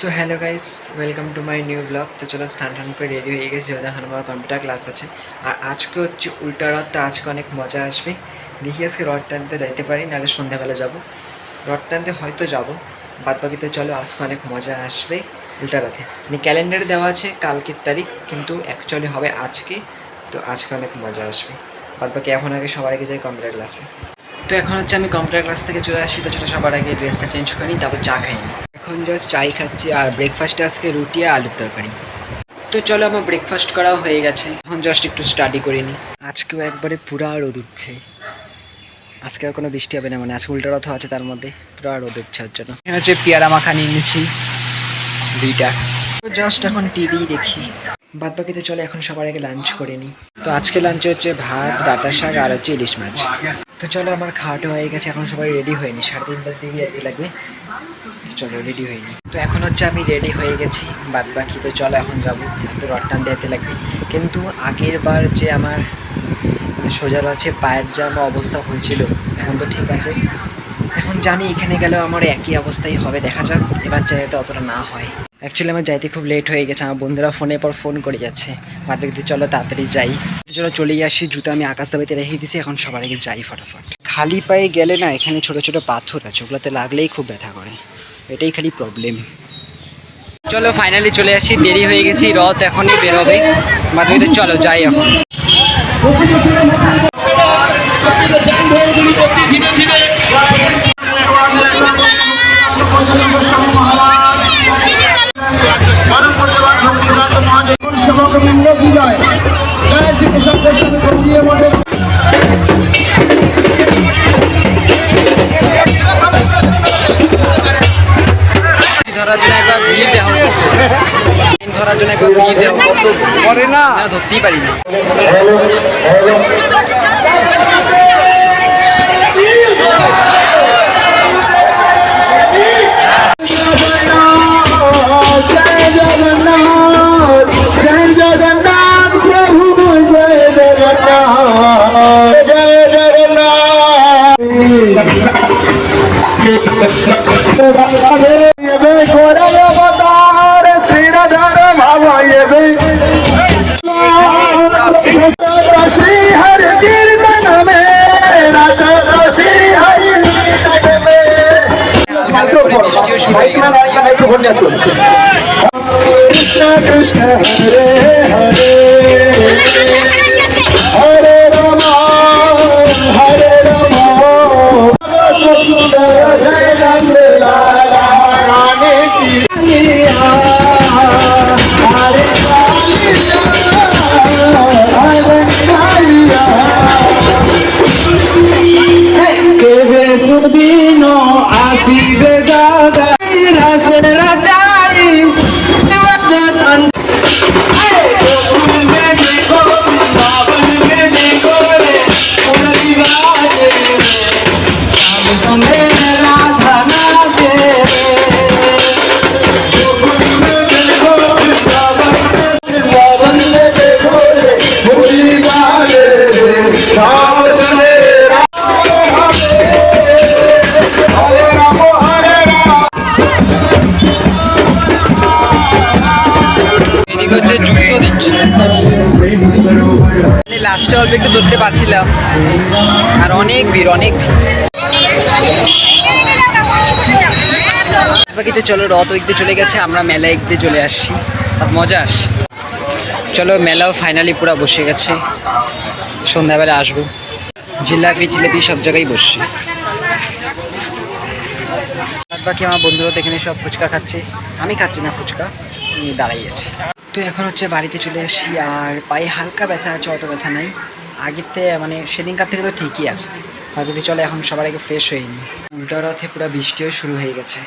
So hello guys welcome to my new blog তো চলো স্নান টান করে রেডি হয়ে গেছি। ওদের এখন আমার কম্পিউটার ক্লাস আছে। আর আজকে হচ্ছে উল্টা রথ, তো আজকে অনেক মজা আসবে। দেখি আজকে রথ টানতে যাইতে পারি, নাহলে সন্ধ্যাবেলা যাব। রথ টানতে হয়তো যাব। বাদ বাকি তো চলো, আজকে অনেক মজা আসবে উল্টা রথে। মানে ক্যালেন্ডারে দেওয়া আছে কালকের তারিখ, কিন্তু অ্যাকচুয়ালি হবে আজকে। তো আজকে অনেক মজা আসবে। বাদ বাকি এখন আগে সবার আগে যাই কম্পিউটার ক্লাসে তো এখন হচ্ছে আমি কম্পিউটার ক্লাস থেকে চলে আসি। তো ছোটো সবার আগে ড্রেসটা চেঞ্জ করে তারপর চা খাইনি এখন জাস্ট চাই খাচ্ছি আর ব্রেকফাস্টে আজকে রুটি আর আলুর তরকারি। তো চলো আমার ব্রেকফাস্ট করাও হয়ে গেছে। এখন জাস্ট একটু স্টাডি করে নিই আজকেও একবারে পুরা রোদ উঠছে। আজকে আর কোনো বৃষ্টি হবে না মানে আজকে উল্টো রথ আছে তার মধ্যে। পুরা রোদ উঠছে ওর জন্য। এখানে হচ্ছে পেয়ারা মাখা নিয়ে নিয়েছি। দুইটা। তো জাস্ট এখন টিভি দেখি। বাদ বাকিতে চলে এখন সবার আগে লাঞ্চ করে নিই তো আজকে লাঞ্চে হচ্ছে ভাত, ডাটা শাক আর হচ্ছে ইলিশ মাছ। তো চলো আমার খাওয়াটা হয়ে গেছে, এখন সবাই রেডি হয়নি। সাড়ে তিনটার দিকে লাগবে। চলো রেডি হয়নি তো এখন হচ্ছে আমি রেডি হয়ে গেছি বাদ বাকি তো চলো এখন যাব। তো রড টানতে যেতে লাগবে। কিন্তু আগের বার যে আমার মানে সোজা আছে পায়ের যে আমার অবস্থা হয়েছিল, এখন তো ঠিক আছে। এখন জানি এখানে গেলেও আমার একই অবস্থাই হবে, দেখা যাক। এবার যাতে অতটা না হয়। অ্যাকচুয়ালি আমার যাইতে খুব লেট হয়ে গেছে, আমার বন্ধুরা ফোনের পর ফোন করে যাচ্ছে। বাদ বাকিতে চলো তাড়াতাড়ি যাই। চলো চলেই আসি, জুতো আমি আকাশ দাবিতে রেখে দিয়েছি এখন সবার আগে যাই ফটাফট। খালি পায়ে গেলে না, এখানে ছোট ছোট পাথর আছে, ওগুলোতে লাগলেই খুব ব্যথা করে। এটাই খালি প্রবলেম চলো ফাইনালি চলে আসি। দেরি হয়ে গেছি রথ এখনই বেরোবে। বাকিতে চলো যাই এখন। সেবকবৃন্দ বিজয় জয় দিয়ে মন্ডল ধরার জন্য একবার ভিড় দেওয়া হতো। ধরার জন্য একবার ভিড় দেওয়া হতো। করে না। ধরতেই পারি না। গেছে কৃষ্ণ কৃষ্ণ হরে হরে। লাস্টে অল্প একটু ধরতে পারছিলাম। আর অনেক ভিড় অনেক ভিড়। চলো, রথ দিয়ে চলে গেছে, আমরা মেলা এক দিয়ে চলে আসছি। আর মজা আস চলো, মেলাও ফাইনালি পুরো বসে গেছে। সন্ধ্যাবেলা আসব। জিলাপি জিলাপি সব জায়গায় বসছে। বাকি আমার বন্ধুরা এখানে সব ফুচকা খাচ্ছে। আমি খাচ্ছি না ফুচকা, আমি দাঁড়াই আছি। তো এখন হচ্ছে বাড়িতে চলে আসি, আর পায়ে হালকা ব্যথা আছে, অত ব্যথা নাই। আগের থেকে মানে সেদিনকার থেকে তো ঠিকই আছে। ভাবি চলে, এখন সবার আগে ফ্রেশ হয়ে নি উল্টো রথে পুরো বৃষ্টিও শুরু হয়ে গেছে।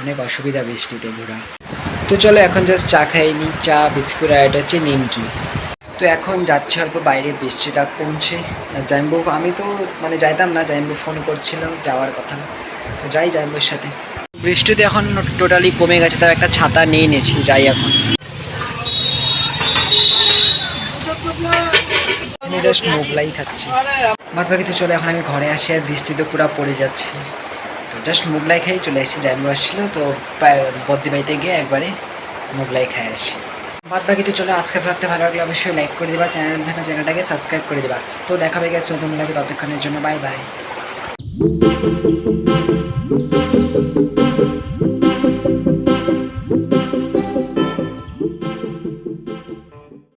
অনেক অসুবিধা বৃষ্টিতে ঘোরা তো চলো, এখন জাস্ট চা খাইনি চা, বিস্কুট আর এটা হচ্ছে নিমকি। তো এখন যাচ্ছে অল্প বাইরে, বৃষ্টিটা কমছে। জাইম্বু, আমি তো মানে যাইতাম না, জাইম্বু ফোন করছিল যাওয়ার কথা। তো যাই জাইম্বুর সাথে। বৃষ্টিতে এখন টোটালি কমে গেছে, তাও একটা ছাতা নিয়ে নিয়েছি, যাই এখন। জাস্ট মোগলাই খাচ্ছি। বাদ বাকিতে চলে, এখন আমি ঘরে আসি আর বৃষ্টিতে পুরো পড়ে যাচ্ছি। তো তো জাস্ট মোগলাই খেয়েই চলে এসেছি জানবু আসছিল তো বদ্দি বাড়িতে গিয়ে একবারে মোগলাই খাই আসি। বাদ বাকি তো চলো আজকে ব্লগটা ভালো লাগলে অবশ্যই লাইক করে দিবা চ্যানেল থাকা চ্যানেলটাকে সাবস্ক্রাইব করে দিবা। তো দেখা হয়ে গেছে নতুন লাগে ততক্ষণের জন্য বাই বাই Música